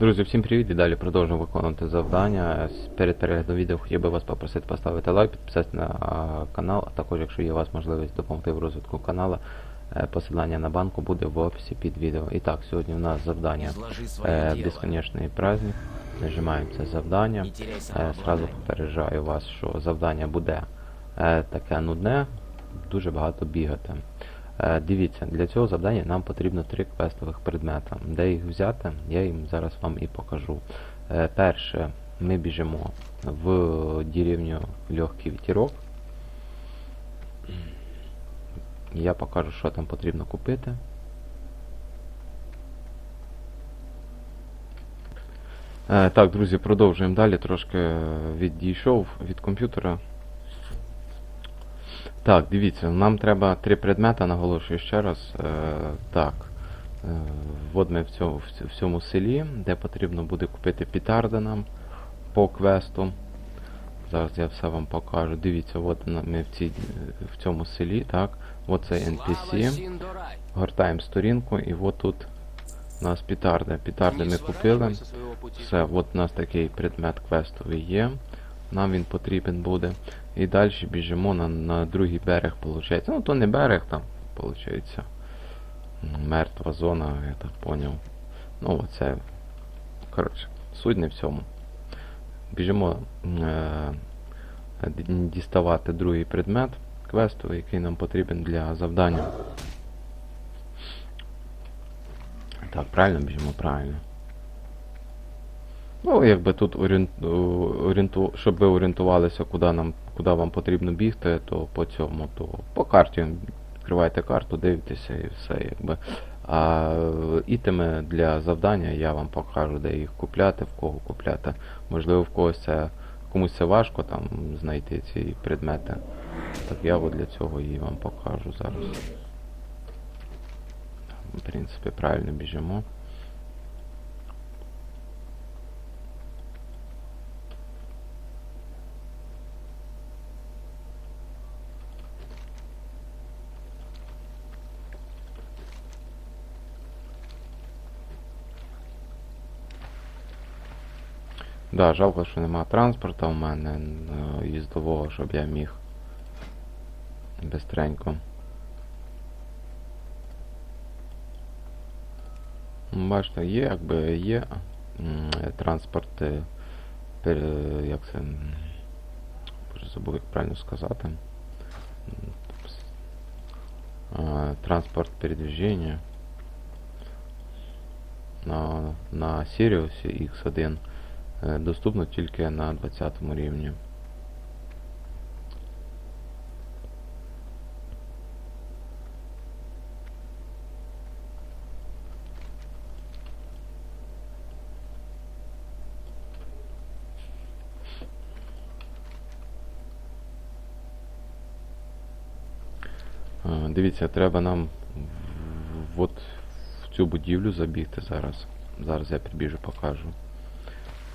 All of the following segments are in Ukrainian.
Друзі, всім привіт і далі продовжуємо виконувати завдання. Перед переглядом відео хотів би вас попросити поставити лайк, підписатися на канал, а також, якщо є у вас можливість допомогти в розвитку каналу, е, посилання на банку буде в описі під відео. І так, сьогодні у нас завдання е, безконечний праздник. Нажимаємо це завдання. Е. Сразу попереджаю вас, що завдання буде таке нудне, дуже багато бігати. Е, Дивіться, для цього завдання нам потрібно три квестових предмета. Де їх взяти, я їм зараз вам і покажу. Е, Перше, ми біжимо в деревню Легкий Вітерок. Я покажу, що там потрібно купити. Е, Так, друзі, продовжуємо далі. Трошки відійшов від комп'ютера. Так, дивіться, нам треба три предмета, наголошую ще раз. Е, так. Е, от ми в цьому, в цьому селі, де потрібно буде купити петарди нам по квесту. Зараз я все вам покажу. Дивіться, от ми в, цій, в цьому селі, так. От це NPC. Гортаємо сторінку і от тут у нас петарди. Петарди ми купили. Все, от у нас такий предмет квестовий є. Нам він потрібен буде. І далі біжимо на, на другий берег, виходить. Ну, то не берег там, виходить. Мертва зона, я так поняв. Ну, оце. Коротше, суть не в цьому. Біжимо е, діставати другий предмет квесту, який нам потрібен для завдання. Так, правильно біжимо, правильно. Ну, якби тут орієнту, орієнту, щоб ви орієнтувалися, куди нам, куди вам потрібно бігти, то по цьому, то по карті відкривайте карту, дивитеся і все, якби. А е, ітеми для завдання я вам покажу, де їх купляти, в кого купляти. Можливо, в когось це комусь це важко там знайти ці предмети. Так я от для цього і вам покажу зараз. В принципі, правильно біжимо. Да, жалко, що нема транспорту в мене е, їздового, щоб я міг бистренько. Ну, Бачите, є, якби є е, транспорт, е, як це, забув, як правильно сказати. А, Транспорт передвіження на, на Sirius X1 е, доступно тільки на 20 рівні. Е, Дивіться, треба нам от в цю будівлю забігти зараз. Зараз я підбіжу, покажу.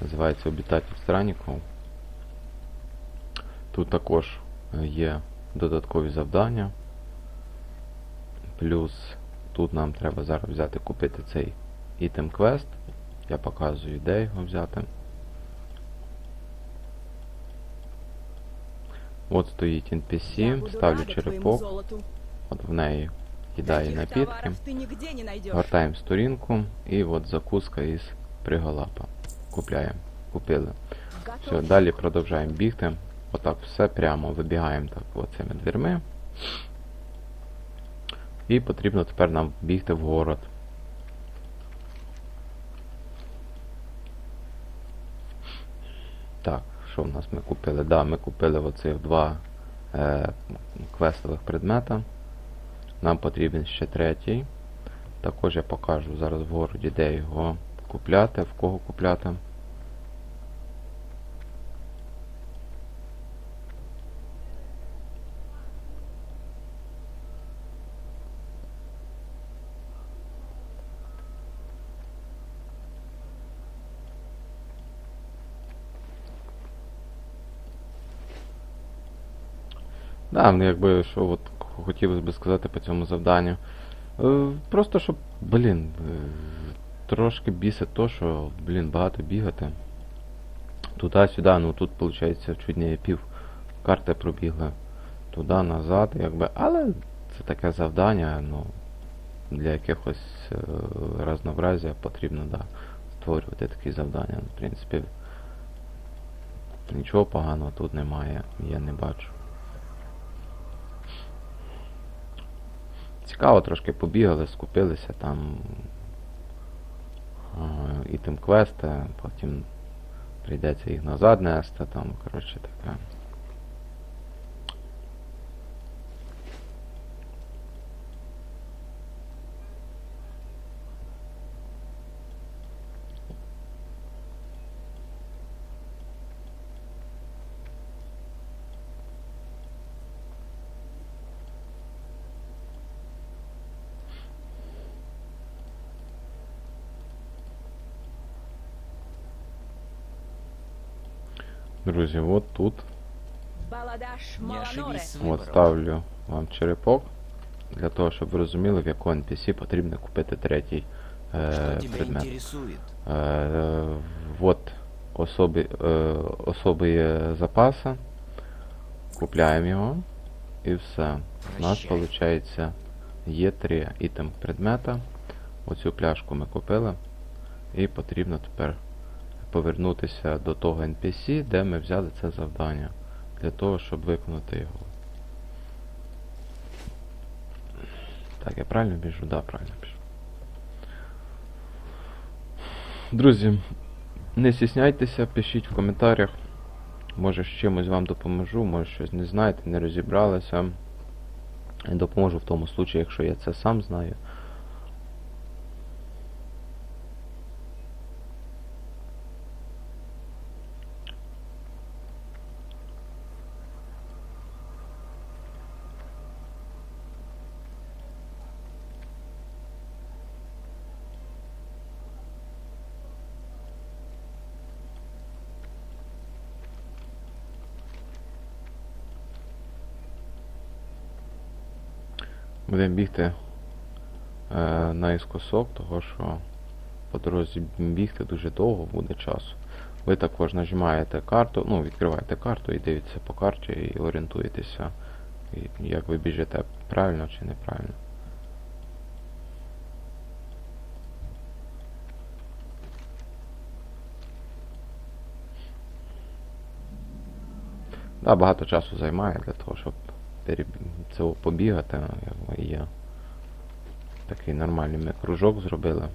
Називається Обітатель Странников. Тут також е, є додаткові завдання. Плюс тут нам треба зараз взяти купити цей ітем квест. Я показую, де його взяти. От стоїть NPC, ставлю черепок, от в неї кидає напітки. Гортаємо сторінку і от закуска із приголапа. Купляємо. Купили. Все, далі продовжуємо бігти. Отак все прямо вибігаємо так оцими дверми. І потрібно тепер нам бігти в город. Так, що в нас ми купили? Да, ми купили оцих два е, квестових предмета. Нам потрібен ще третій. Також я покажу зараз в городі, де його купляти, в кого купляти. Да, ну якби що от хотілося би сказати по цьому завданню. Е, просто щоб, блін, е, трошки бісить то, що, блін, багато бігати. Туди-сюди, ну тут, виходить, чуть не пів карти пробігли. Туди, назад, якби. Але це таке завдання, ну, для якихось е, разнообразія потрібно, да, створювати такі завдання. В принципі, нічого поганого тут немає, я не бачу. Цікаво, трошки побігали, скупилися там і тим квести, потім прийдеться їх назад нести, там, коротше, таке. Друзі, от тут От ставлю вам черепок. Для того, щоб ви розуміли, в якого NPC потрібно купити третій е, предмет. интересует? Е, от особи, е, особі запаси. Купляємо його. І все. У нас виходить є три ітем предмета. Оцю пляшку ми купили. І потрібно тепер повернутися до того NPC, де ми взяли це завдання. Для того, щоб виконати його. Так, я правильно біжу? Да, правильно біжу. Друзі, не стісняйтеся, пишіть в коментарях. Може з чимось вам допоможу, може щось не знаєте, не розібралися. Допоможу в тому случаї, якщо я це сам знаю. Будемо бігти е, наіскосок, того що по дорозі бігти дуже довго буде часу. Ви також нажимаєте карту, ну, відкриваєте карту і дивитеся по карті і орієнтуєтеся, як ви біжите правильно чи неправильно. Да, багато часу займає для того, щоб. Цього побігати. Якби є такий нормальний ми кружок зробили.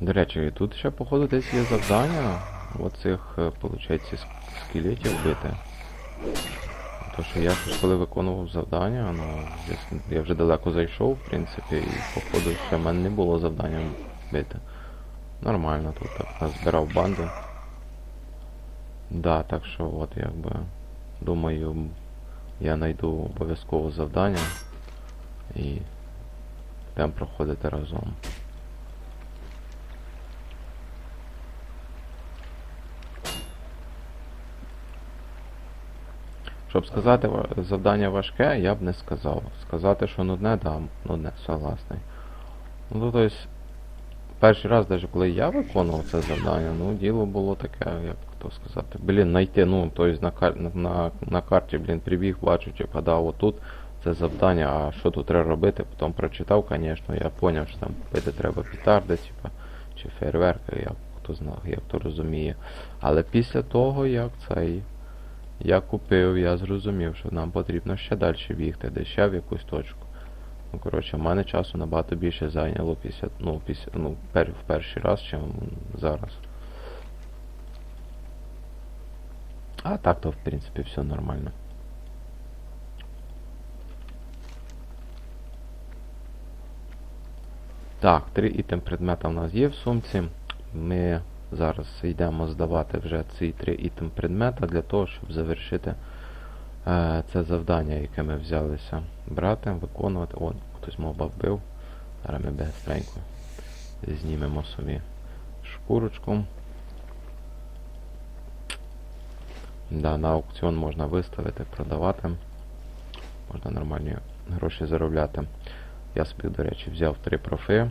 До речі, тут ще, походу, десь є завдання оцих, виходить, скелетів бити. То що я ж коли виконував завдання, ну, я вже далеко зайшов, в принципі, і походу ще в мене не було завдання бити. Нормально тут так назбирав банду. Да, так що от якби думаю, я знайду обов'язково завдання і будемо проходити разом. Щоб сказати завдання важке, я б не сказав. Сказати, що нудне, да, нудне, согласний. Ну, то есть, перший раз, навіть коли я виконував це завдання, ну, діло було таке, як то сказати, блін, знайти, ну, то есть на, на, на, карті, блін, прибіг, бачу, типа, да, отут це завдання, а що тут треба робити, потім прочитав, звісно, я зрозумів, що там купити треба петарди, типа, чи фейерверки, як хто знає, як хто розуміє. Але після того, як цей. Я купив, я зрозумів, що нам потрібно ще далі бігти, де ще в якусь точку. Ну, коротше, в мене часу набагато більше зайняло після, ну, після, ну, пер, в перший раз, чим зараз. А так то, в принципі, все нормально. Так, три ітем предмета в нас є в сумці. Ми зараз йдемо здавати вже ці три ітем предмета для того, щоб завершити е, це завдання, яке ми взялися брати, виконувати. О, хтось моба вбив. Зараз ми быстренько знімемо собі шкурочку. Да, на аукціон можна виставити, продавати. Можна нормальні гроші заробляти. Я собі, до речі, взяв три профи,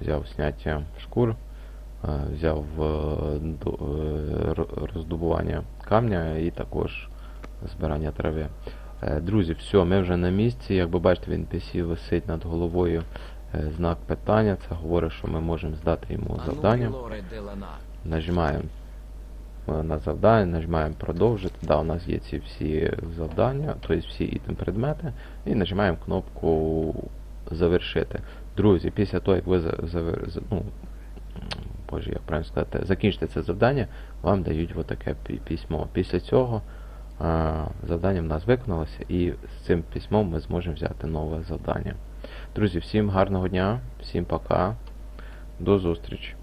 взяв зняття шкур, взяв е, ду- е, ро- роздобування камня і також збирання трави. Е, Друзі, все, ми вже на місці. Як ви бачите, він PC висить над головою е, знак питання. Це говорить, що ми можемо здати йому завдання. Нажимаємо е, на завдання, нажимаємо продовжити. Да, у нас є ці всі завдання, тобто всі ітем предмети, і нажимаємо кнопку завершити. Друзі, після того, як ви ну, боже, як правильно сказати, закінчите це завдання, вам дають отаке письмо. Після цього а, завдання в нас виконалося, і з цим письмом ми зможемо взяти нове завдання. Друзі, всім гарного дня, всім пока, до зустрічі.